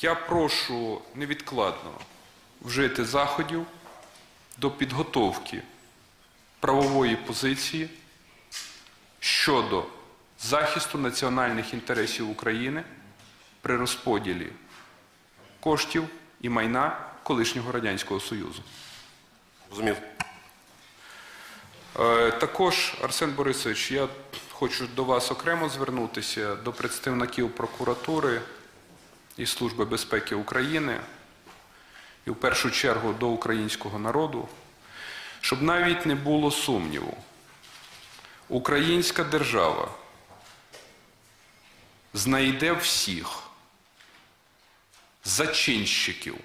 Я прошу невідкладно вжити заходів до підготовки правової позиції щодо захисту національних інтересів України при розподілі коштів і майна колишнього Радянського Союзу. Розумів. Е, Також, Арсен Борисович, я хочу до вас окремо звернутися до представників прокуратури і Служби безпеки України, і в першу чергу до українського народу, щоб навіть не було сумніву. Українська держава знайде всіх зачинщиків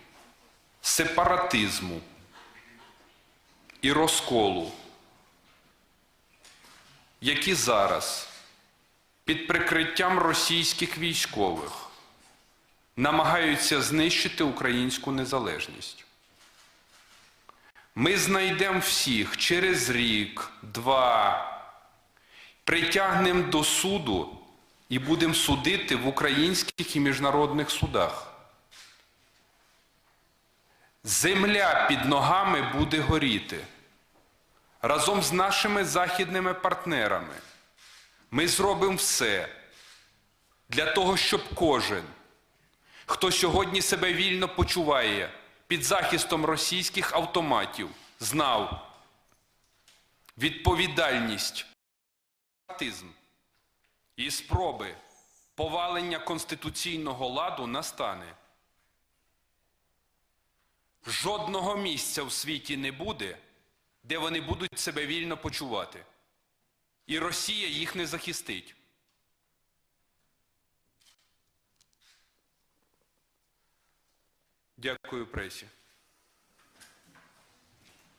сепаратизму і розколу які зараз під прикриттям російських військових намагаються знищити українську незалежність. Ми знайдемо всіх через рік, два, притягнемо до суду і будемо судити в українських і міжнародних судах. Земля під ногами буде горіти разом з нашими західними партнерами ми зробимо все для того, щоб кожен, хто сьогодні себе вільно почуває під захистом російських автоматів, знав відповідальність і спроби повалення конституційного ладу настане. Жодного місця в світі не буде, де вони будуть себе вільно почувати. І Росія їх не захистить. Дякую пресі.